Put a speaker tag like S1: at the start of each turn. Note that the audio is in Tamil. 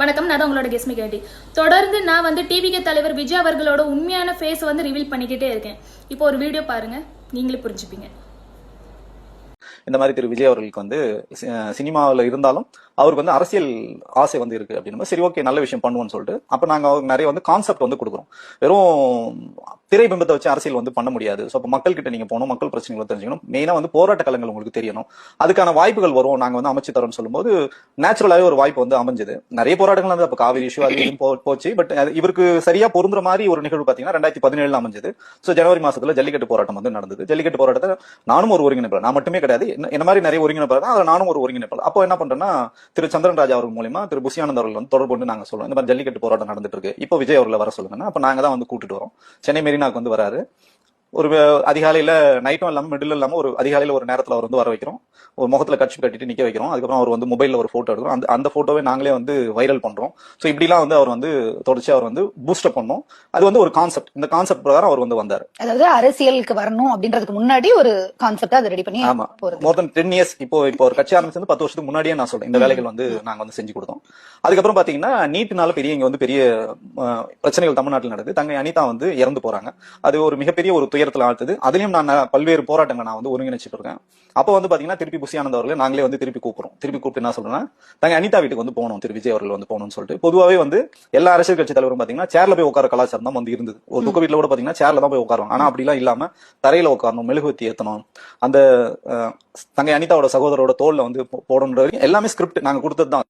S1: வணக்கம் நான் தான் உங்களோட கெஸ்மி கேட்டி தொடர்ந்து நான் வந்து டிவிகே தலைவர் விஜய் அவர்களோட உண்மையான ஃபேஸ் வந்து ரிவீல் பண்ணிக்கிட்டே இருக்கேன். இப்போ ஒரு வீடியோ பாருங்க நீங்களே புரிஞ்சுப்பீங்க.
S2: இந்த மாதிரி திரு விஜய் அவர்களுக்கு வந்து சினிமாவில் இருந்தாலும் அவருக்கு வந்து அரசியல் ஆசை வந்து இருக்கு அப்படின்னு சரி ஓகே நல்ல விஷயம் பண்ணுவோம்னு சொல்லிட்டு அப்ப நாங்க அவருக்கு நிறைய வந்து கான்செப்ட் வந்து கொடுக்குறோம். வெறும் திரைபிம்பத்தை வச்சு அரசியல் வந்து பண்ண முடியாது. ஸோ அப்போ மக்கள் கிட்ட நீங்க போகணும் மக்கள் பிரச்சனைகளை தெரிஞ்சுக்கணும். மெயினா வந்து போராட்ட களங்கள் உங்களுக்கு தெரியணும். அதுக்கான வாய்ப்புகள் வரும் நாங்க வந்து அமைச்சு தரோம்னு சொல்லும்போது நேச்சுரலாகவே ஒரு வாய்ப்பு வந்து அமைஞ்சது. நிறைய போராட்டங்கள் வந்து அப்ப காவிரி இஷ்யூ அது போச்சு. பட் இவருக்கு சரியா பொருந்துற மாதிரி ஒரு நிகழ்வு பார்த்தீங்கன்னா ரெண்டாயிரத்தி பதினேழுல அமைஞ்சது. ஸோ ஜனவரி மாசத்துல ஜல்லிக்கட்டு போராட்டம் வந்து நடந்தது. ஜல்லிக்கட்டு போராட்டத்தை நானும் ஒரு ஒருங்கிணைப்பாளர். நான் மட்டுமே கிடையாது. என்ன- மாதிரி நிறைய ஒருங்கிணைப்பாளர் தான் அதுல நானும் ஒரு ஒருங்கிணைப்பாளர். அப்போ என்ன பண்றேன்னா திரு சந்திரன் ராஜா அவர்கள் மூலியமா திரு புசியானந்த் அவர்கள் வந்து தொடர்பு கொண்டு நாங்க சொல்லுவோம் இந்த மாதிரி ஜல்லிக்கட்டு போராட்டம் நடந்துட்டு இருக்கு. இப்போ விஜய் அவர்களை வர சொல்லுங்கன்னா அப்ப நாங்க தான் வந்து கூட்டிட்டு வரோம். சென்னை மெரினாக்கு வந்து வராரு. ஒரு அதிகாலையில நைட்டும் இல்லாம மிடில் இல்லாம ஒரு அதிகாலையில ஒரு நேரத்துல அவர் வந்து வர வைக்கிறோம். ஒரு முகத்துல கட்சி கட்டிட்டு நிக்க வைக்கிறோம். அதுக்கப்புறம் அவர் வந்து மொபைல்ல ஒரு போட்டோ எடுக்கிறோம். அந்த அந்த போட்டோவை நாங்களே வந்து வைரல் பண்றோம். ஸோ இப்படிலாம் வந்து அவர் வந்து தொடர்ச்சி அவர் வந்து பூஸ்டப் பண்ணோம். அது வந்து ஒரு கான்செப்ட் இந்த கான்செப்ட் பிரகாரம் அவர் வந்து வந்தார்.
S3: அதாவது அரசியலுக்கு வரணும் அப்படின்றதுக்கு முன்னாடி ஒரு கான்செப்டா அதை ரெடி பண்ணி
S2: ஆமா.
S3: போறது.
S2: மோர் தென் டென் இயர்ஸ் இப்போ இப்போ ஒரு கட்சி ஆரம்பிச்சு வந்து பத்து வருஷத்துக்கு முன்னாடியே நான் சொல்றேன். இந்த வேலைகள் வந்து நாங்க வந்து செஞ்சு கொடுத்தோம். அதுக்கப்புறம் பாத்தீங்கன்னா நீட்னால பெரிய இங்க வந்து பெரிய பிரச்சனைகள் தமிழ்நாட்டில் நடக்குது. தங்கை அனிதா வந்து இறந்து போறாங்க. அது ஒரு மிகப்பெரிய ஒரு துயரத்துல ஆழ்த்துது. அதுலயும் நான் பல்வேறு போராட்டங்களை நான் வந்து ஒருங்கிணைச்சிட்டு இருக்கேன். அப்போ வந்து பாத்தீங்கன்னா திருப்பி புசியானந்த அவர்களை நாங்களே வந்து திருப்பி கூப்பிடுறோம். திருப்பி கூப்பிட்டு என்ன சொல்றேன்னா தங்க அனிதா வீட்டுக்கு வந்து போகணும். திரு விஜய் அவர்கள் வந்து போகணும்னு சொல்லிட்டு. பொதுவாகவே வந்து எல்லா அரசியல் கட்சி தலைவரும் பாத்தீங்கன்னா சேர்ல போய் உட்கார கலாச்சாரம் தான் வந்து இருந்தது. ஒரு துக்க வீட்டில் கூட பாத்தீங்கன்னா சேர்ல தான் போய் உட்காருவாங்க. ஆனா அப்படிலாம் இல்லாம தரையில உட்காரணும் மெழுகுவத்தி ஏத்தணும். அந்த தங்கை அனிதாவோட சகோதரோட தோல்ல வந்து போடணுன்ற எல்லாமே ஸ்கிரிப்ட் நாங்க கொடுத்தது தான்.